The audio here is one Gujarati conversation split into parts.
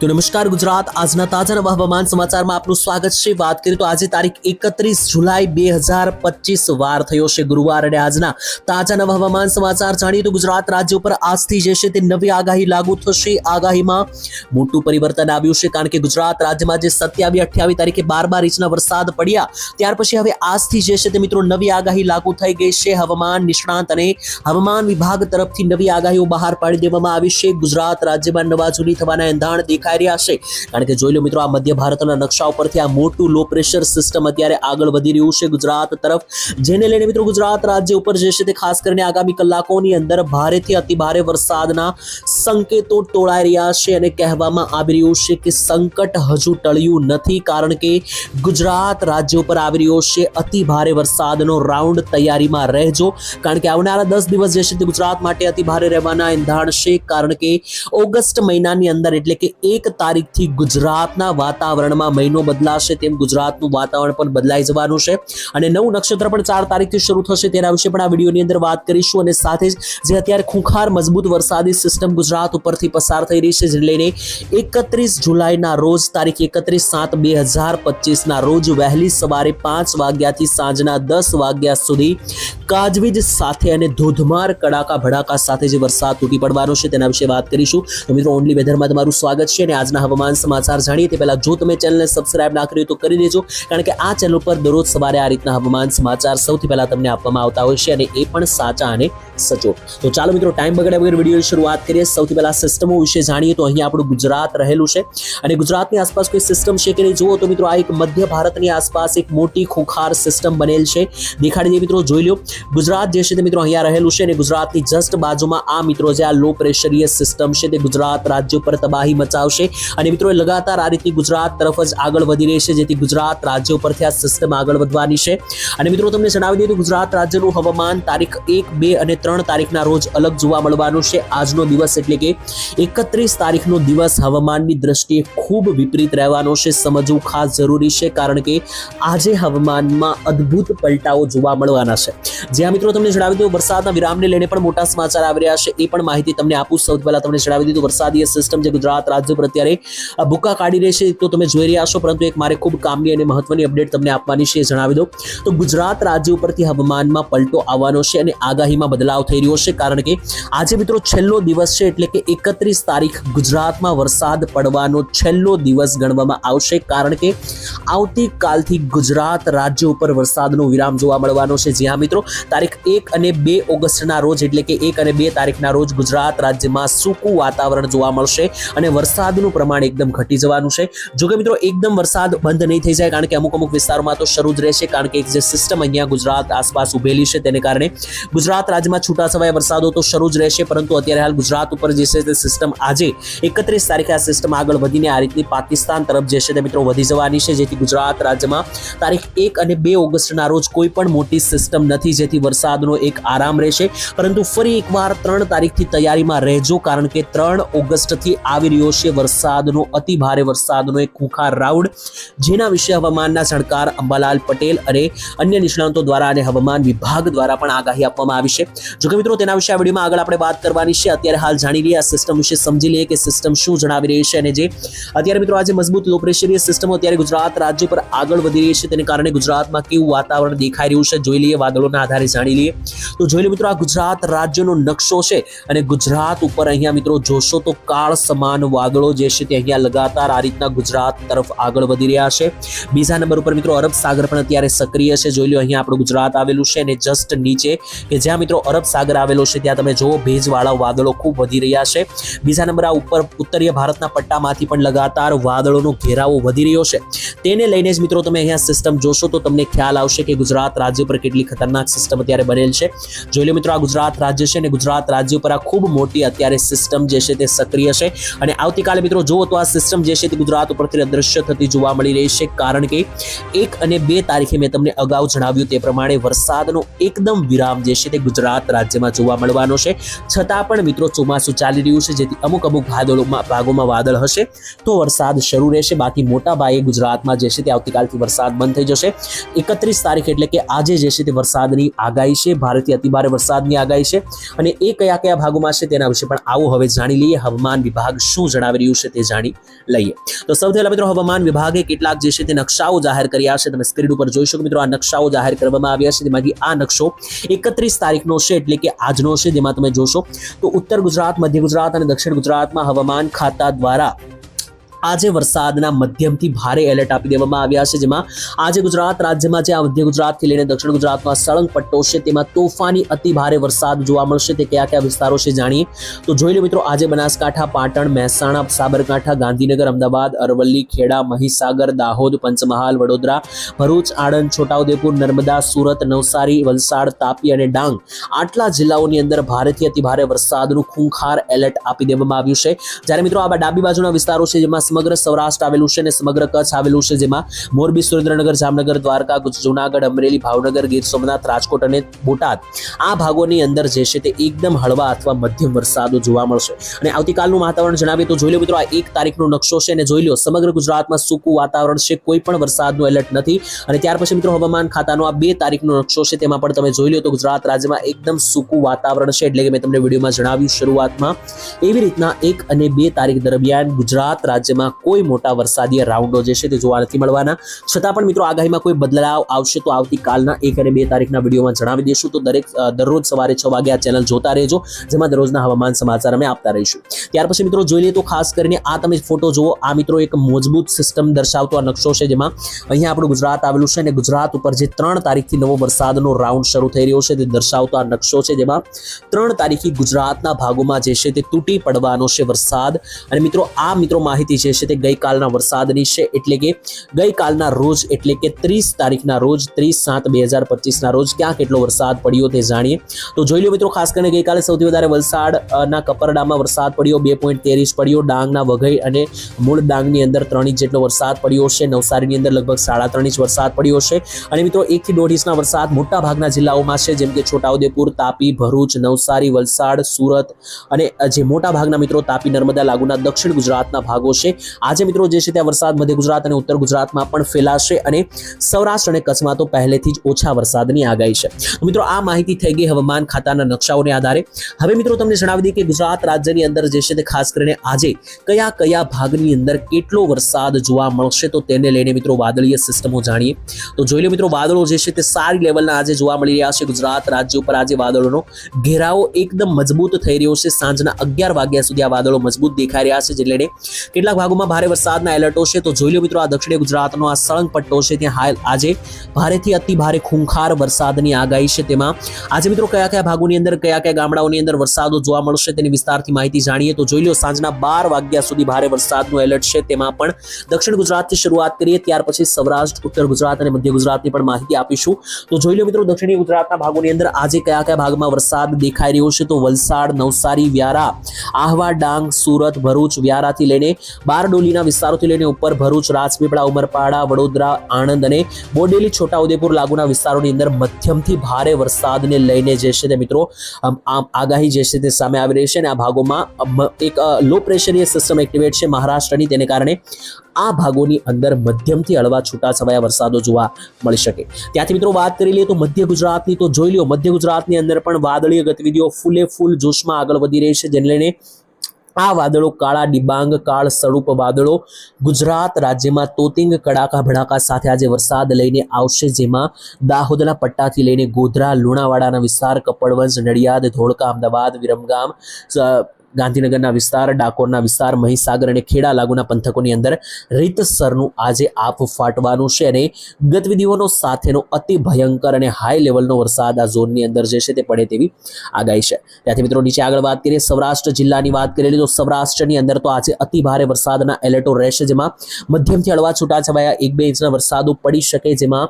તો નમસ્કાર ગુજરાત. આજના તાજા નવા હવામાન સમાચારમાં આપનું સ્વાગત છે. વાત કરીએ તો આજે તારીખ એકત્રીસ જુલાઈ બે હજાર પચીસ વાર થયો છે ગુરુવાર અને આજના તાજા નવા હવામાન સમાચાર જાણીએ તો ગુજરાત રાજ્ય ઉપર આજથી જે છે તે નવી આગાહી લાગુ થશે. આગાહીમાં મોટું પરિવર્તન આવ્યું છે કારણ કે ગુજરાત રાજ્યમાં જે સત્યાવીસ અઠ્યાવીસ તારીખે બાર બાર ઇંચના વરસાદ પડ્યા. ત્યાર પછી હવે આજથી જે છે તે મિત્રો નવી આગાહી લાગુ થઈ ગઈ છે. હવામાન નિષ્ણાંત અને હવામાન વિભાગ તરફથી નવી આગાહીઓ બહાર પાડી દેવામાં આવી છે. ગુજરાત રાજ્યમાં નવા જૂની થવાના એંધાણ દેખાઈ રહ્યા કારણ કે જોઈ લો મિત્રો, આ મધ્ય ભારતના નકશા ઉપરથી આ મોટું લો પ્રેશર સિસ્ટમ અત્યારે આગળ વધી રહ્યું છે ગુજરાત તરફ. જેને લઈને મિત્રો, ગુજરાત રાજ્ય ઉપર જે છે તે ખાસ કરીને આગામી કલાકોની અંદર ભારેથી અતિભારે વરસાદના સંકેતો તોળાઈ રહ્યા છે અને કહેવામાં આવી રહ્યું છે કે સંકટ હજુ ટળ્યું નથી, કારણ કે ગુજરાત રાજ્ય ઉપર આવી રહ્યો છે અતિ ભારે વરસાદનો રાઉન્ડ તૈયારીમાં રહેજો. કારણ કે આવનારા દસ દિવસ જે છે તે ગુજરાત માટે અતિ ભારે રહેવાના એંધાણ છે, કારણ કે ઓગસ્ટ મહિનાની અંદર એટલે કે એક તારીખથી ગુજરાતના વાતાવરણમાં મહિનો બદલાશે તેમ ગુજરાતનું વાતાવરણ પણ બદલાઈ જવાનું છે. અને નવું નક્ષત્ર પણ ચાર તારીખથી શરૂ થશે તેના વિશે પણ આ વિડીયોની અંદર વાત કરીશું અને સાથે જ જે અત્યારે ખૂંખાર મજબૂત વરસાદી સિસ્ટમ ગુજરાત ઉપરથી પસાર થઈ રહી છે, જેને લઈને એકત્રીસ જુલાઈના રોજ તારીખ એકત્રીસ સાત બે હજાર પચીસના રોજ વહેલી સવારે પાંચ વાગ્યાથી સાંજના દસ વાગ્યા સુધી ગાજવીજ સાથે અને ધોધમાર કડાકા ભડાકા સાથે જે વરસાદ તૂટી પડવાનો છે તેના વિશે વાત કરીશું. તો મિત્રો ઓનલી વેધરમાં તમારું સ્વાગત છે અને આજના હવામાન સમાચાર જાણીએ તે પહેલા જો તમે ચેનલને સબસ્ક્રાઇબ ના કરી તો કરી દેજો, કારણ કે આ ચેનલ પર દરરોજ સવારે આ રીતના હવામાન સમાચાર સૌથી પહેલા તમને આપવામાં આવતા હોય છે અને એ પણ સાચા અને સચોટ. તો ચાલો મિત્રો ટાઈમ બગડ્યા વગર વિડીયોની શરૂઆત કરીએ. સૌથી પહેલા સિસ્ટમો વિશે જાણીએ તો અહીં આપણું ગુજરાત રહેલું છે અને ગુજરાતની આસપાસ કોઈ સિસ્ટમ છે કે નહીં જુઓ તો મિત્રો, આ એક મધ્ય ભારતની આસપાસ એક મોટી ખોખાર સિસ્ટમ બનેલ છે. દેખાડી દઈએ મિત્રો, જોઈ લો. ગુજરાત જે છે તે મિત્રો અહીંયા રહેલું છે અને ગુજરાતની જસ્ટ બાજુમાં આ મિત્રો જે આ લો પ્રેશરીય સિસ્ટમ છે તે ગુજરાત રાજ્ય ઉપર તબાહી મચાવશે. અને મિત્રો લગાતાર આ રીતની ગુજરાત તરફ જ આગળ વધી રહી છે, જેથી ગુજરાત રાજ્ય ઉપરથી આ સિસ્ટમ આગળ વધવાની છે. અને મિત્રો, તમને જણાવી દઈએ તો ગુજરાત રાજ્યનું હવામાન તારીખ એક, બે અને ત્રણ તારીખના રોજ અલગ જોવા મળવાનું છે. આજનો દિવસ એટલે કે એકત્રીસ તારીખનો દિવસ હવામાનની દ્રષ્ટિએ ખૂબ વિપરીત રહેવાનો છે. સમજવું ખાસ જરૂરી છે, કારણ કે આજે હવામાનમાં અદ્ભુત પલટાઓ જોવા મળવાના છે. જ્યાં મિત્રો, તમને જણાવી દઉં, વરસાદના વિરામને લઈને પણ મોટા સમાચાર આવી રહ્યા છે. એ પણ માહિતી તમને આપું. સૌથી પહેલા તમને જણાવી દીધું વરસાદીય સિસ્ટમ જે ગુજરાત રાજ્ય પર અત્યારે ભૂકા કાઢી રહી તો તમે જોઈ રહ્યા છો, પરંતુ એક મારે ખૂબ કામની અને મહત્વની અપડેટ તમને આપવાની છે જણાવી દઉં. તો ગુજરાત રાજ્ય ઉપરથી હવામાનમાં પલટો આવવાનો છે અને આગાહીમાં બદલાવ થઈ રહ્યો છે, કારણ કે આજે મિત્રો છેલ્લો દિવસ છે, એટલે કે એકત્રીસ તારીખ ગુજરાતમાં વરસાદ પડવાનો છેલ્લો દિવસ ગણવામાં આવશે, કારણ કે આવતીકાલથી ગુજરાત રાજ્ય ઉપર વરસાદનો વિરામ જોવા મળવાનો છે. જ્યાં મિત્રો, તારીખ એક અને બે ઓગસ્ટના રોજ, એટલે કે એક અને બે તારીખના રોજ ગુજરાત રાજ્યમાં સૂકું વાતાવરણ જોવા મળશે અને વરસાદનું પ્રમાણ એકદમ ઘટી જવાનું છે. જો કે મિત્રો, એકદમ વરસાદ બંધ નહીં થઈ જાય કારણ કે અમુક અમુક વિસ્તારોમાં તો શરૂ જ રહેશે કારણ કે એક જે સિસ્ટમ અહીંયા ગુજરાત આસપાસ ઉભેલી છે તેને કારણે. ગુજરાત રાજ્યમાં છૂટાછવાયા વરસાદો તો શરૂ જ રહેશે, પરંતુ અત્યારે હાલ ગુજરાત ઉપર જે છે તે સિસ્ટમ આજે એકત્રીસ તારીખે આ સિસ્ટમ આગળ વધીને આ રીતની પાકિસ્તાન તરફ જે છે તે મિત્રો વધી જવાની છે, જેથી ગુજરાત રાજ્યમાં તારીખ એક અને બે ઓગસ્ટના રોજ કોઈ પણ મોટી સિસ્ટમ નથી, જેથી વરસાદનો એક આરામ રહેશે. પરંતુ ફરી એકવાર ત્રણ તારીખથી તૈયારીમાં રહેજો, કારણ કે ત્રણ ઓગસ્ટથી આવી રહ્યો છે વરસાદનો, અતિ ભારે વરસાદનો એક ખુખાર રાઉડ જેના વિશે હવામાનના જાણકાર અંબાલાલ પટેલ અને અન્ય નિષ્ણાંતો દ્વારા અને હવામાન વિભાગ દ્વારા પણ આગાહી આપવામાં આવી છે. જોકે મિત્રો, તેના વિશે આ વિડીયોમાં આગળ આપણે વાત કરવાની છે. અત્યારે હાલ જાણી લઈએ આ સિસ્ટમ વિશે, સમજી લઈએ કે સિસ્ટમ શું જણાવી રહી છે અને જે અત્યારે મિત્રો આજે મજબૂત લો પ્રેશરીય સિસ્ટમો અત્યારે ગુજરાત રાજ્ય પર આગળ વધી રહી છે. તેને કારણે ગુજરાતમાં કેવું વાતાવરણ દેખાઈ રહ્યું છે જોઈ લઈએ, વાદળોના આધારે જાણી લઈએ. તો જોઈ લો મિત્રો, આ ગુજરાત રાજ્યનો નકશો છે અને ગુજરાત ઉપર અહીંયા મિત્રો જોશો તો કાળ સમાન વાદળો જે છે તે અહીંયા લગાતાર આ રીતના ગુજરાત તરફ આગળ વધી રહ્યા છે. બીજા નંબર ઉપર મિત્રો અરબ સાગર પણ અત્યારે સક્રિય છે. જોઈ લો અહીંયા આપણું ગુજરાત આવેલું છે અને જસ્ટ નીચે કે જ્યાં મિત્રો અરબ સાગર આવેલો છે ત્યાં તમે જુઓ ભેજવાળા વાદળો ખૂબ વધી રહ્યા છે. બીજા નંબર આ ઉપર ઉત્તરીય ભારતના પટ્ટામાંથી પણ લગાતાર વાદળોનો ઘેરાવો વધી રહ્યો છે. તેને લઈને જ મિત્રો તમે અહીંયા સિસ્ટમ જોશો તો તમને ખ્યાલ આવશે કે ગુજરાત રાજ્ય પર કેટલી ખતરનાક સિસ્ટમ અત્યારે બનેલ છે. જોઈ લો મિત્રો આ ગુજરાત રાજ્ય છે અને ગુજરાત રાજ્ય પર આ ખૂબ મોટી અત્યારે સિસ્ટમ જે છે તે સક્રિય છે. અને આવતીકાલે મિત્રો, જુઓ તો આ સિસ્ટમ જે છે તે ગુજરાત ઉપરથી અદ્રશ્ય થતી જોવા મળી રહી છે. કારણ કે એક અને બે તારીખે મેં તમને અગાઉ જણાવ્યું તે પ્રમાણે વરસાદનો એકદમ વિરામ જે છે તે ગુજરાત રાજ્યમાં જોવા મળવાનો છે. છતાં પણ મિત્રો, ચોમાસું ચાલી રહ્યું છે, જેથી અમુક અમુક ભાગોમાં ભાગોમાં વાદળ હશે. તો વરસાદ શરૂ રહેશે. બાકી મોટા પાયે ગુજરાતમાં જે છે તે આવતીકાલથી વરસાદ બંધ થઈ જશે. એકત્રીસ તારીખ એટલે કે આજે જે છે તે વરસાદની આગાહી છે. ભારતીય અતિભારે વરસાદની આગાહી છે. અને એ કયા કયા ભાગોમાં છે તેના વિશે પણ આવો હવે જાણી લઈએ. હવામાન વિભાગ શું જણાવી રહ્યું છે તે જાણી લઈએ. તો સૌથી પહેલા મિત્રો હવામાન વિભાગે કેટલાક જે છે તે નકશાઓ જાહેર કર્યા છે. તમે સ્ક્રીન ઉપર જોઈ શકો મિત્રો આ નકશાઓ જાહેર કરવામાં આવ્યા છે. તેમાંથી આ નકશો એકત્રીસ તારીખનો છે એટલે કે આજનો છે. જેમાં તમે જોશો તો ઉત્તર ગુજરાત, મધ્ય ગુજરાત અને દક્ષિણ ગુજરાતમાં હવામાન ખાતા દ્વારા આજે વરસાદના મધ્યમથી ભારે એલર્ટ આપી દેવામાં આવ્યા છે, જેમાં આજે ગુજરાત રાજ્યમાં જે મધ્ય ગુજરાતથી લઈને દક્ષિણ ગુજરાતમાં સળંગ પટ્ટો છે, તેમાં તોફાની અતિ ભારે વરસાદ જોવા મળશે, તે કયા કયા વિસ્તારો છે જાણીએ? તો જોઈ લો મિત્રો, આજે બનાસકાંઠા, પાટણ, મહેસાણા, સાબરકાંઠા, ગાંધીનગર, અમદાવાદ, અરવલ્લી, ખેડા, મહીસાગર, દાહોદ, પંચમહાલ, વડોદરા, ભરૂચ, આણંદ, છોટાઉદેપુર, નર્મદા, સુરત, નવસારી, વલસાડ, તાપી અને ડાંગ આટલા જિલ્લાઓની અંદર ભારેથી અતિ ભારે વરસાદનું ખૂંખાર એલર્ટ આપી દેવામાં આવ્યું છે. જ્યારે મિત્રો આ ડાબી બાજુના વિસ્તારો છે, જેમાં સમગ્ર સૌરાષ્ટ્ર આવેલું છે અને સમગ્ર કચ્છ આવેલું છે, જેમાં મોરબી, સુરેન્દ્રનગર, જામનગર, દ્વારકા, જુનાગઢ, અમરેલી, ભાવનગર, ગીર સોમનાથ, રાજકોટ અને બોટાદ આ ભાગોની અંદર જે છે તે એકદમ હળવા અથવા મધ્યમ વરસાદો જોવા મળશે. અને આવતીકાલનું વાતાવરણ જણાવીએ તો જોઈ લો મિત્રો, આ એક તારીખનો નકશો છે અને જોઈ લો, સમગ્ર ગુજરાતમાં સૂકું વાતાવરણ છે, કોઈ પણ વરસાદનું એલર્ટ નથી. અને ત્યાર પછી મિત્રો, હવામાન ખાતાનો આ બે તારીખનો નકશો છે, તેમાં પણ તમે જોઈ લો તો ગુજરાત રાજ્યમાં એકદમ સૂકું વાતાવરણ છે, એટલે કે મેં તમને વિડીયોમાં જણાવ્યું શરૂઆતમાં. એવી રીતના એક અને બે તારીખ દરમિયાન ગુજરાત રાજ્યમાં કોઈ મોટા વરસાદીય રાઉન્ડો જે છે તે જોવા નથી મળવાના. છતાં પણ મિત્રો આગાહીમાં કોઈ બદલાવ આવશે તો આવતીકાલના એક અને બે તારીખના વિડીયોમાં જણાવી દઈશું. તો દરેક દરરોજ સવારે છ વાગે આ ચેનલ જોતા રહેજો, જેમાં દરરોજના હવામાન સમાચાર અમે આપતા રહીશું. ત્યાર પછી મિત્રો જોઈ લઈએ તો ખાસ કરીને આ તમે ફોટો જુઓ, આ મિત્રો એક મજબૂત સિસ્ટમ દર્શાવતો આ નકશો છે જેમાં અહીંયા આપણું ગુજરાત આવેલું છે અને ગુજરાત ઉપર જે ત્રણ તારીખથી નવો વરસાદનો રાઉન્ડ શરૂ થઈ રહ્યો છે તે દર્શાવતો આ નકશો છે જેમાં ત્રણ તારીખથી ગુજરાતના ભાગોમાં જે છે તે તૂટી પડવાનો છે વરસાદ. અને મિત્રો આ મિત્રો માહિતી જે છે તે ગઈકાલના વરસાદની છે. એટલે કે ગઈકાલના રોજ, એટલે કે ત્રીસ તારીખના રોજ, ત્રીસ સાત બે હજાર પચીસના રોજ ક્યાં કેટલો વરસાદ પડ્યો તે જાણીએ. તો જોઈ લો મિત્રો, ખાસ કરીને ગઈકાલે સૌથી વધારે વલસાડના કપરડામાં વરસાદ પડ્યો, બે પોઈન્ટ તેરીસ પડ્યો, ડાંગના વઘઈ અને મૂળ ડાંગની અંદર ત્રણ ઇંચ જેટલો વરસાદ પડ્યો છે. નવસારીની અંદર લગભગ સાડા ત્રણ ઇંચ વરસાદ પડ્યો છે. અને મિત્રો એકથી દોઢ ઇંચના વરસાદ મોટા ભાગના જિલ્લાઓમાં છે, જેમ કે છોટાઉદેપુર, તાપી, ભરૂચ, નવસારી, વલસાડ, સુરત અને જે મોટા ભાગના મિત્રો, તાપી, નર્મદા, લાગુના દક્ષિણ ગુજરાતના ભાગો છે આજે મિત્રો જે છે ત્યાં વરસાદ, મધ્ય ગુજરાત અને ઉત્તર ગુજરાતમાં પણ ફેલાશે અને સૌરાષ્ટ્ર અને કચ્છમાં તો પહેલેથી જ ઓછા વરસાદની આગાહી છે. મિત્રો, આ માહિતી થઈ ગઈ હવામાન ખાતાના નકશાઓને આધારે. હવે મિત્રો, તમને જણાવી દઈએ કે ગુજરાત રાજ્યની અંદર જે છે તે ખાસ કરીને આજે કયા કયા ભાગની અંદર કેટલો વરસાદ જોવા મળશે તો તેને લઈને મિત્રો વાદળીય સિસ્ટમો જાણીએ. તો જોઈ લો મિત્રો, વાદળો જે છે તે સારી લેવલના આજે જોવા મળી રહ્યા છે. ગુજરાત રાજ્ય ઉપર આજે વાદળોનો ઘેરાવો એકદમ મજબૂત થઈ રહ્યો છે. સાંજના અગિયાર વાગ્યા સુધી આ વાદળો મજબૂત દેખાઈ રહ્યા છે જે લઈને કેટલાક ભાગોમાં ભારે વરસાદના એલર્ટો છે તો જોઈ લો મિત્રો, આ દક્ષિણ ગુજરાતનો આ સળંગ પટ્ટો છે, ત્યાં હાલ આજે ભારેથી અતિ ભારે ખૂંખાર વરસાદની આગાહી છે. તેમાં આજે મિત્રો, કયા કયા ભાગોની અંદર, કયા કયા ગામડાઓની અંદર વરસાદો જોવા મળશે તેની વિસ્તારથી માહિતી જાણીએ. તો જોઈ લો, સાંજના બાર વાગ્યા સુધી ભારે વરસાદનું એલર્ટ છે. તેમાં પણ દક્ષિણ ગુજરાતથી શરૂઆત કરીએ, ત્યાર પછી સૌરાષ્ટ્ર, ઉત્તર ગુજરાત અને મધ્ય ગુજરાતની પણ માહિતી આપીશું. તો જોઈ લો મિત્રો, દક્ષિણ ગુજરાતના ભાગોની અંદર આજે કયા કયા ભાગમાં વરસાદ દેખાઈ રહ્યો છે? તો વલસાડ, નવસારી, વ્યારા, આહવા, ડાંગ, સુરત, ભરૂચ, વ્યારાથી લઈને બારડોલીના વિસ્તારોથી લઈને ઉપર ભરૂચ, રાજપીપળા, ઉમરપાડા, વડોદરા, આણંદ અને બોડેલી, છોટાઉદેપુર લાગુના વિસ્તારોની અંદર મધ્યમથી ભારે વરસાદને લઈને જે છે તે મિત્રો આમ આગાહી જે છે તે સામે આવી રહી છે અને આ ભાગોમાં એક લો પ્રેશરીય સિસ્ટમ એક્ટિવેટ છે મહારાષ્ટ્રની, તેને કારણે આ ભાગોની અંદર મધ્યમથી હળવા છૂટાછવાયા વરસાદો જોવા મળી શકે. ત્યાંથી મિત્રો વાત કરી લઈએ તો મધ્ય ગુજરાતની, તો જોઈ લો મધ્ય ગુજરાતની અંદર પણ વાદળીય ગતિવિધિઓ ફૂલે ફૂલ જોશમાં આગળ વધી રહી છે, જેને લઈને આ વાદળો કાળા ડિબાંગ, કાળ સ્વરૂપ વાદળો ગુજરાત રાજ્યમાં તોતિંગ, કડાકા, ભડાકા સાથે આજે વરસાદ લઈને આવશે, જેમાં દાહોદના પટ્ટાથી લઈને ગોધરા, લુણાવાડાના વિસ્તાર, કપડવંજ, નડિયાદ, ધોળકા, અમદાવાદ, વિરમગામ ગાંધીનગરના વિસ્તાર, ડાકોરના વિસ્તાર, મહીસાગર અને ખેડા લાગુના પંથકોની અંદર રીતસરનું આજે આપ ફાટવાનું છે અને ગતવિધિઓનો સાથેનો અતિ ભયંકર અને હાઈ લેવલનો વરસાદ આ ઝોનની અંદર જે છે તે પડે તેવી આગાહી છે. ત્યાંથી મિત્રો નીચે આગળ વાત કરીએ, સૌરાષ્ટ્ર જિલ્લાની વાત કરીએ તો સૌરાષ્ટ્રની અંદર તો આજે અતિ ભારે વરસાદના એલર્ટો રહેશે, જેમાં મધ્યમથી હળવા છૂટાછવાયા એક બે ઇંચના વરસાદો પડી શકે, જેમાં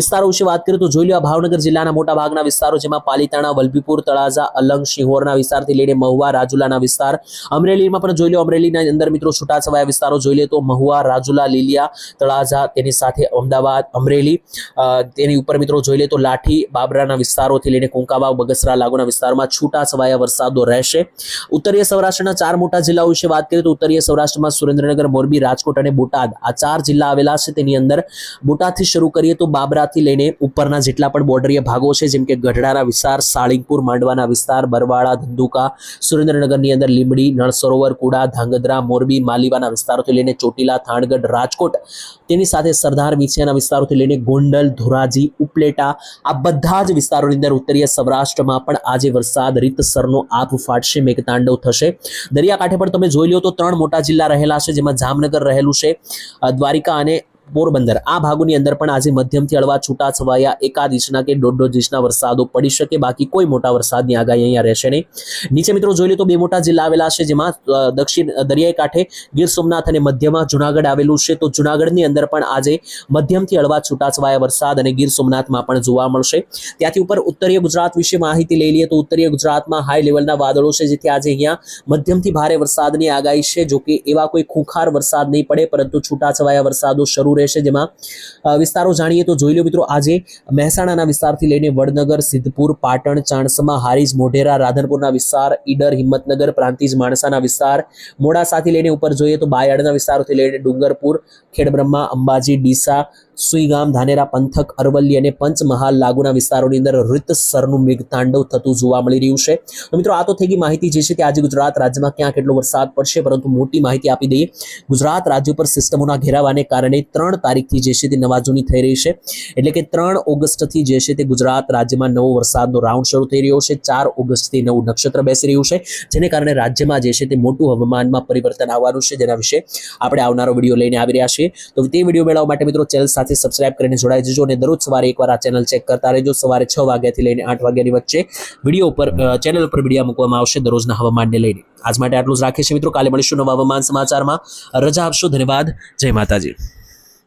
વિસ્તારો વિશે વાત કરીએ તો જોઈ લો ભાવનગર જિલ્લાના મોટા ભાગના વિસ્તારો, જેમાં પાલીતાણા, વલભીપુર, તળાજા, અલંગ, શિહોરના વિસ્તારથી લઈને મહુવા, રાજુલાના વિસ્તાર. અમરેલીમાં પણ જોઈ લો, અમરેલીના અંદર મિત્રો છૂટાછવાયા વિસ્તારો જોઈ લે તો મહુવા, રાજુલા, લીલિયા, તળાજા તેની સાથે અમદાવાદ, અમરેલી તેની ઉપર મિત્રો જોઈ લે તો લાઠી, બાબરાના વિસ્તારોથી લઈને કુંકાવાવ બગસરા, લાગુના વિસ્તારમાં છૂટાછવાયા વરસાદો રહેશે. ઉત્તરીય સૌરાષ્ટ્રના ચાર મોટા જિલ્લાઓ વિશે વાત કરીએ તો ઉત્તરીય સૌરાષ્ટ્રમાં સુરેન્દ્રનગર, મોરબી, રાજકોટ અને બોટાદ આ ચાર જિલ્લા આવેલા છે. તેની અંદર બોટાદથી શરૂ કરીએ તો બાબરાથી લઈને ઉપરના જેટલા પણ બોર્ડરીય ભાગો છે, જેમ કે ગઢડાના વિસ્તાર, સાળીંગપુર, માંડવાના વિસ્તાર, બરવાળા, ધંધુકા, સુરેન્દ્રનગરની જેની અંદર લીંબડી નળ સરોવર કુડા, ધાંગધ્રા, મોરબી, માલીવાના વિસ્તારોથી લઈને ચોટીલા, થાણગઢ, રાજકોટ તેની સાથે સરદાર વિછિયાના વિસ્તારોથી લઈને ગોંડલ, ધોરાજી, ઉપલેટા આ બધા જ વિસ્તારોની અંદર ઉત્તરીય સૌરાષ્ટ્રમાં પણ આજે વરસાદ, રીતસરનો આપ ફાટશે, મેઘતાંડવ થશે. દરિયાકાંઠે પણ તમે જોઈ લો તો ત્રણ મોટા જિલ્લા રહેલા છે, જેમાં જામનગર રહેલું છે દ્વારિકા અને પોરબંદર. આ ભાગોની અંદર પણ આજે મધ્યમથી હળવા છૂટા છવાયા એકાદ ઇંચના કે દોઢ દોઢ ઇંચના વરસાદો પડી શકે, બાકી કોઈ મોટા વરસાદની આગાહી અહીંયા રહેશે નહીં. નીચે મિત્રો જોઈ લો તો બે મોટા જિલ્લા આવેલા છે, જેમાં દક્ષિણ દરિયાઈ કાંઠે ગીર સોમનાથ અને મધ્યમાં જુનાગઢ આવેલું છે. તો જુનાગઢની અંદર પણ આજે મધ્યમથી હળવા છૂટાછવાયા વરસાદ અને ગીર સોમનાથમાં પણ જોવા મળશે. ત્યાંથી ઉપર ઉત્તરીય ગુજરાત વિશે માહિતી લઈ લઈએ તો ઉત્તરીય ગુજરાતમાં હાઈ લેવલના વાદળો છે, જેથી આજે અહીંયા મધ્યમથી ભારે વરસાદની આગાહી છે જોકે એવા કોઈ ખૂંખાર વરસાદ નહીં પડે, પરંતુ છૂટાછવાયા વરસાદો શરૂ રહેશે જેમાં વિસ્તારો જાણીએ તો જોઈ લો મિત્રો, આજે મહેસાણાના વિસ્તારથી લઈને વડનગર, સિદ્ધપુર, પાટણ, ચાણસમા, હારીજ, મોઢેરા, રાધનપુરના વિસ્તાર, ઈડર, હિંમતનગર, પ્રાંતિજ, માણસાના વિસ્તાર, મોડાસાથી લઈને ઉપર જોઈએ તો બાયડના વિસ્તારોથી લઈને ડુંગરપુર, ખેડબ્રહ્મા, અંબાજી, ડીસા સુઈગામ, ધાનેરા પંથક, અરવલ્લી અને પંચમહાલ લાગુના વિસ્તારોની અંદર રીતસરનું મેઘતાંડવ થતું જોવા મળી રહ્યું છે. મિત્રો, આ તો થઈ ગઈ માહિતી જે છે કે આજે ગુજરાત રાજ્યમાં ક્યાં કેટલો વરસાદ પડશે, પરંતુ મોટી માહિતી આપી દઈએ. ગુજરાત રાજ્ય પર સિસ્ટમોના ઘેરાવાને કારણે ત્રણ તારીખથી જે છે તે નવાજૂની થઈ રહી છે. એટલે કે ત્રણ ઓગસ્ટથી જે છે તે ગુજરાત રાજ્યમાં નવો વરસાદનો રાઉન્ડ શરૂ થઈ રહ્યો છે. ચાર ઓગસ્ટથી નવું નક્ષત્ર બેસી રહ્યું છે, જેને કારણે રાજ્યમાં જે છે તે મોટું હવામાનમાં પરિવર્તન આવવાનું છે. જેના વિશે આપણે આવનારો વીડિયો લઈને આવી રહ્યા છીએ. તો તે વીડિયો મેળવવા માટે મિત્રો, ચેનલ સાથે સબસ્ક્રાઇબ કરીને જોડાઈ જજો અને દરરોજ સવારે એકવાર આ ચેનલ ચેક કરતા રહેજો. સવારે છ વાગ્યાથી લઈને આઠ વાગ્યાની વચ્ચે વીડિયો ઉપર ચેનલ ઉપર વીડિયો મૂકવામાં આવશે દરરોજના હવામાનને લઈને. આજ માટે આટલું જ રાખીએ છીએ મિત્રો. કાલે મળીશું નવા હવામાન સમાચારમાં. રજા આપશો. ધન્યવાદ. જય માતાજી.